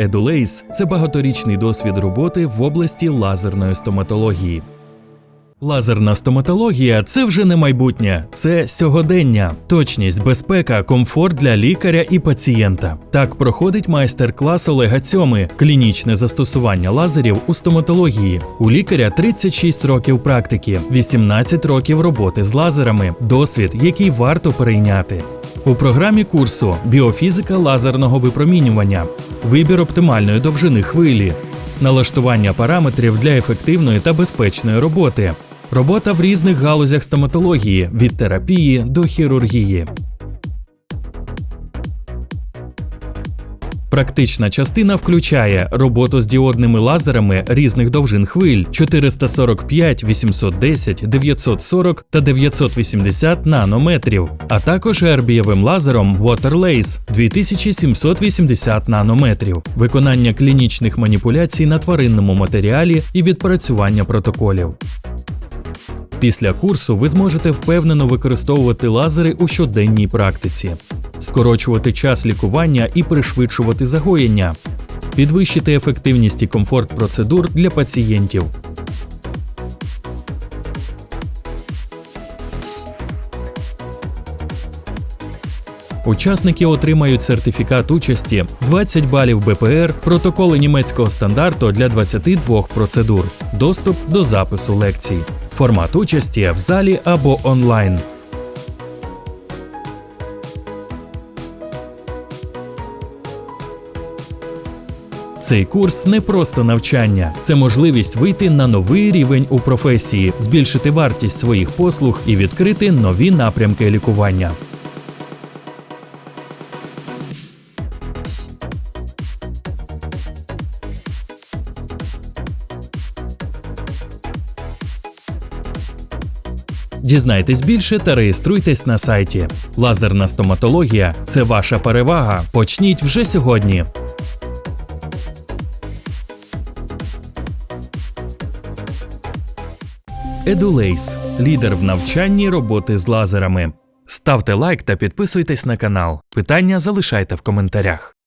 Едулейс це багаторічний досвід роботи в області лазерної стоматології. Лазерна стоматологія це вже не майбутнє, це сьогодення, точність, безпека, комфорт для лікаря і пацієнта. Так проходить майстер-клас Олега Цьоми, клінічне застосування лазерів у стоматології. У лікаря 36 років практики, 18 років роботи з лазерами, досвід, який варто перейняти. У програмі курсу біофізика лазерного випромінювання, вибір оптимальної довжини хвилі, налаштування параметрів для ефективної та безпечної роботи, робота в різних галузях стоматології від терапії до хірургії. Практична частина включає роботу з діодними лазерами різних довжин хвиль 445, 810, 940 та 980 нанометрів, а також ербієвим лазером Waterlace 2780 нанометрів, виконання клінічних маніпуляцій на тваринному матеріалі і відпрацювання протоколів. Після курсу ви зможете впевнено використовувати лазери у щоденній практиці, скорочувати час лікування і пришвидшувати загоєння, підвищити ефективність і комфорт процедур для пацієнтів. Учасники отримають сертифікат участі, 20 балів БПР, протоколи німецького стандарту для 22 процедур, доступ до запису лекцій, формат участі в залі або онлайн. Цей курс не просто навчання, це можливість вийти на новий рівень у професії, збільшити вартість своїх послуг і відкрити нові напрямки лікування. Дізнайтесь більше та реєструйтесь на сайті. Лазерна стоматологія це ваша перевага. Почніть вже сьогодні. Едулейс лідер в навчанні роботи з лазерами. Ставте лайк та підписуйтесь на канал. Питання залишайте в коментарях.